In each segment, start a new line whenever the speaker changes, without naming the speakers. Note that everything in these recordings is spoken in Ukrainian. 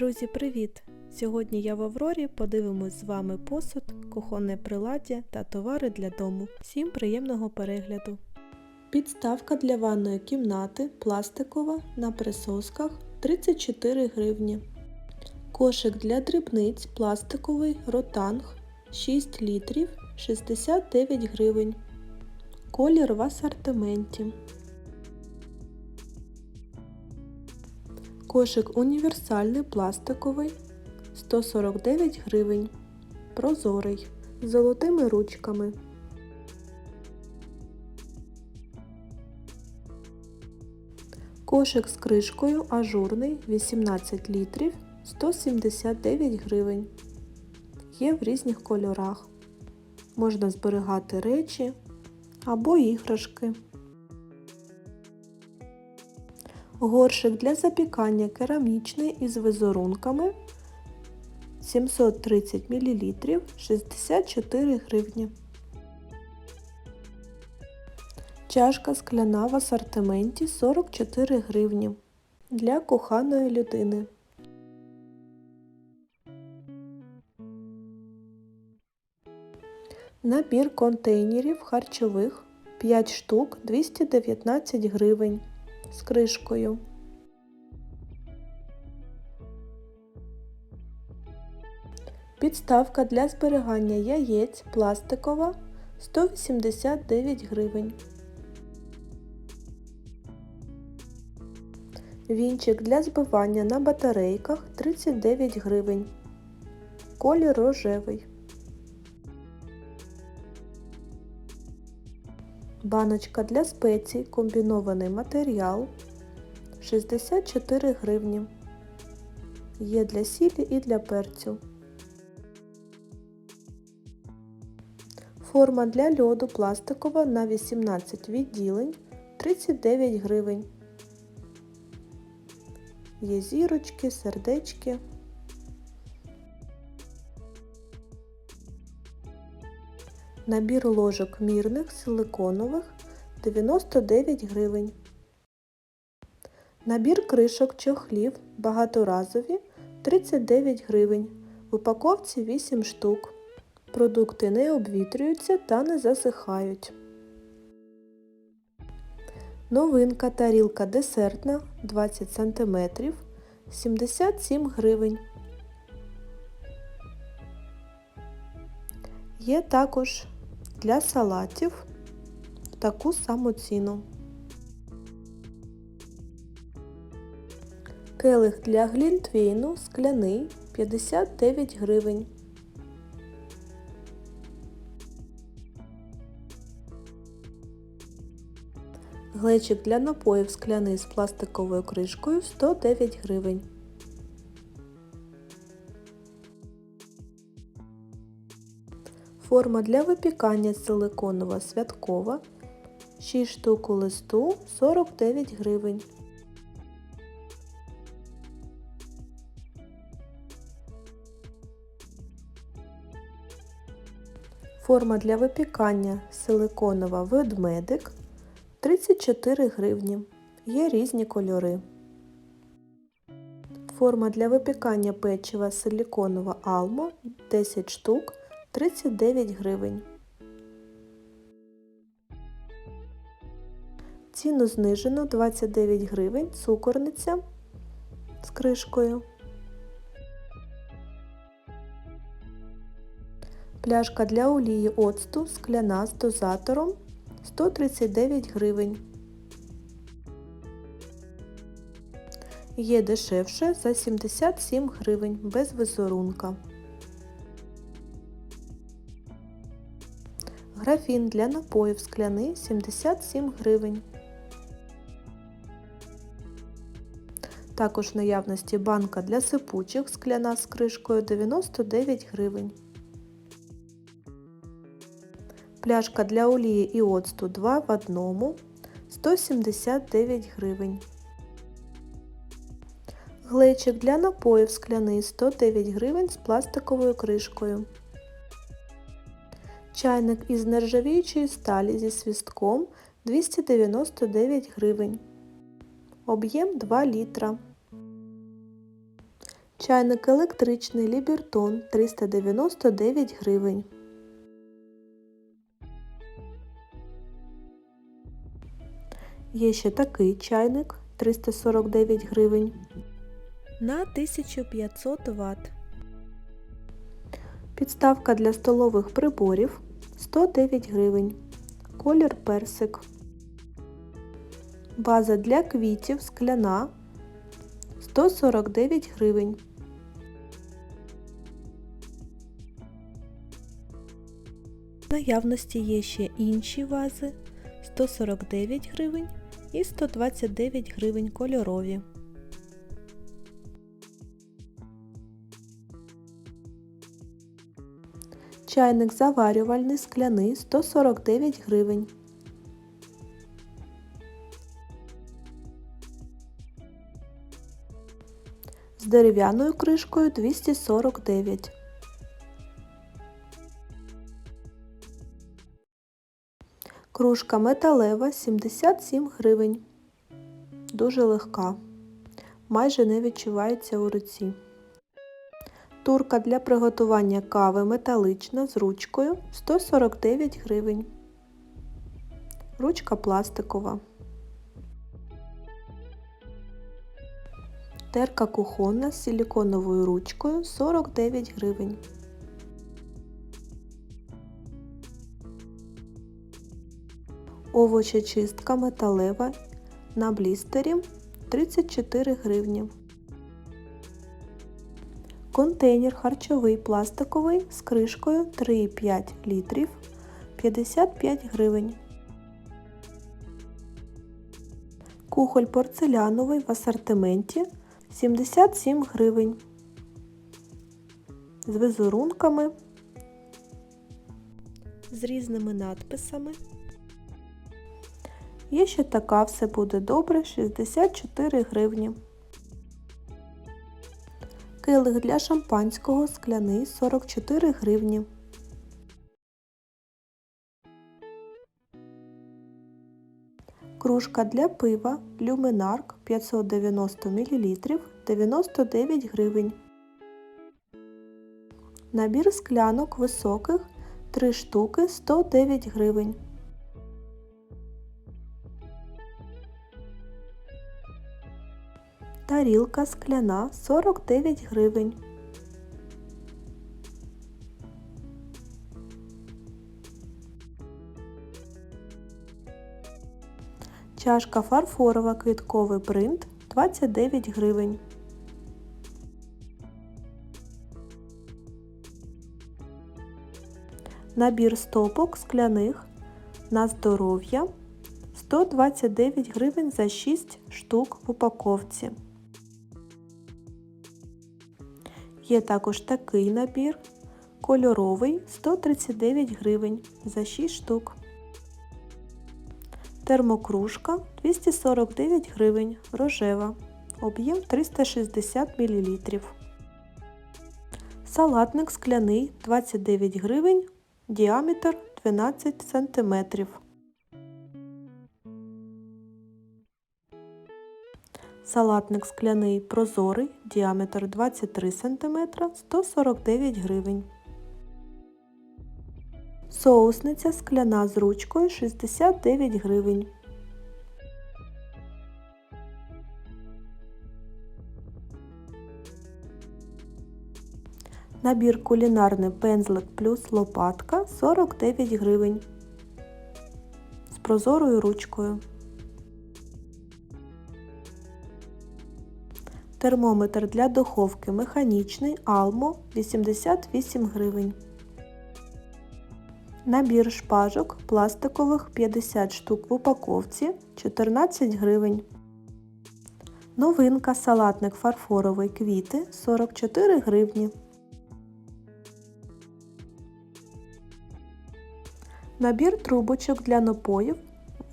Друзі, привіт! Сьогодні я в Аврорі подивимось з вами посуд, кухонне приладдя та товари для дому. Всім приємного перегляду! Підставка для ванної кімнати пластикова на присосках 34 гривні. Кошик для дрібниць пластиковий ротанг 6 літрів 69 гривень. Колір в асортименті. Кошик універсальний пластиковий 149 гривень. Прозорий з золотими ручками. Кошик з кришкою ажурний 18 літрів 179 гривень. Є в різних кольорах. Можна зберігати речі або іграшки. Горшик для запікання керамічний із візерунками 730 мл 64 гривні. Чашка скляна в асортименті 44 гривні для коханої людини. Набір контейнерів харчових 5 штук 219 гривень з кришкою. Підставка для зберігання яєць пластикова 189 гривень. Вінчик для збивання на батарейках 39 гривень. Колір рожевий. Баночка для спецій комбінований матеріал 64 гривні. Є для сілі і для перцю. Форма для льоду пластикова на 18 відділень 39 гривень. Є зірочки, сердечки. Набір ложок мірних силиконових 99 гривень. Набір кришок чохлів багаторазові 39 гривень. В упаковці 8 штук. Продукти не обвітрюються та не засихають. Новинка тарілка десертна 20 см 77 гривень. Є також для салатів в таку саму ціну. Келих для глінтвейну скляний 59 гривень. Глечик для напоїв скляний з пластиковою кришкою 109 гривень. Форма для випікання силиконова святкова 6 штук у листу 49 гривень. Форма для випікання силиконова ведмедик 34 гривні. Є різні кольори. Форма для випікання печива силиконова Almo 10 штук 39 гривень. Ціну знижено 29 гривень, цукорниця з кришкою. Пляшка для олії оцту скляна з дозатором 139 гривень. Є дешевше за 77 гривень без візерунка. Графін для напоїв скляний 77 гривень. Також в наявності банка для сипучих скляна з кришкою 99 гривень. Пляшка для олії і оцту 2 в одному 179 гривень. Глечик для напоїв скляний 109 гривень з пластиковою кришкою. Чайник із нержавіючої сталі зі свістком 299 гривень. Об'єм 2 літра. Чайник електричний Лібертон 399 гривень. Є ще такий чайник 349 гривень. На 1500 Вт. Підставка для столових приборів 109 гривень. Колір персик. База для квітів скляна 149 гривень. В наявності є ще інші вази 149 гривень і 129 гривень кольорові. Чайник заварювальний скляний 149 гривень. З дерев'яною кришкою 249. Кружка металева 77 гривень. Дуже легка. Майже не відчувається у руці. Турка для приготування кави металична з ручкою 149 гривень. Ручка пластикова. Терка кухонна з силіконовою ручкою 49 гривень. Овочечистка металева на блістері 34 гривні. Контейнер харчовий пластиковий з кришкою 3,5 літрів 55 гривень. Кухоль порцеляновий в асортименті 77 гривень. З візерунками, з різними надписами. Є ще така все буде добре 64 гривні. Килих для шампанського скляний 44 гривні. Кружка для пива Люминарк 590 мл 99 гривень. Набір склянок високих 3 штуки 109 гривень. Тарілка скляна 49 гривень. Чашка фарфорова квітковий принт 29 гривень. Набір стопок скляних на здоров'я 129 гривень за 6 штук в упаковці. Є також такий набір кольоровий 139 гривень за 6 штук. Термокружка 249 гривень рожева. Об'єм 360 мл. Салатник скляний 29 гривень, діаметр 12 см. Салатник скляний прозорий, діаметр 23 см 149 гривень. Соусниця скляна з ручкою 69 гривень. Набір кулінарний пензлик плюс лопатка 49 гривень. З прозорою ручкою. Термометр для духовки механічний Almo 88 гривень. Набір шпажок пластикових 50 штук в упаковці 14 гривень. Новинка салатник фарфоровий квіти 44 гривні. Набір трубочок для напоїв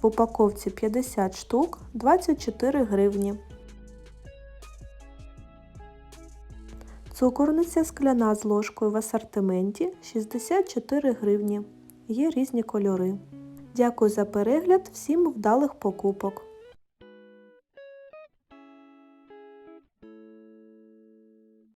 в упаковці 50 штук 24 гривні. Цукорниця скляна з ложкою в асортименті 64 гривні. Є різні кольори. Дякую за перегляд, всім вдалих покупок!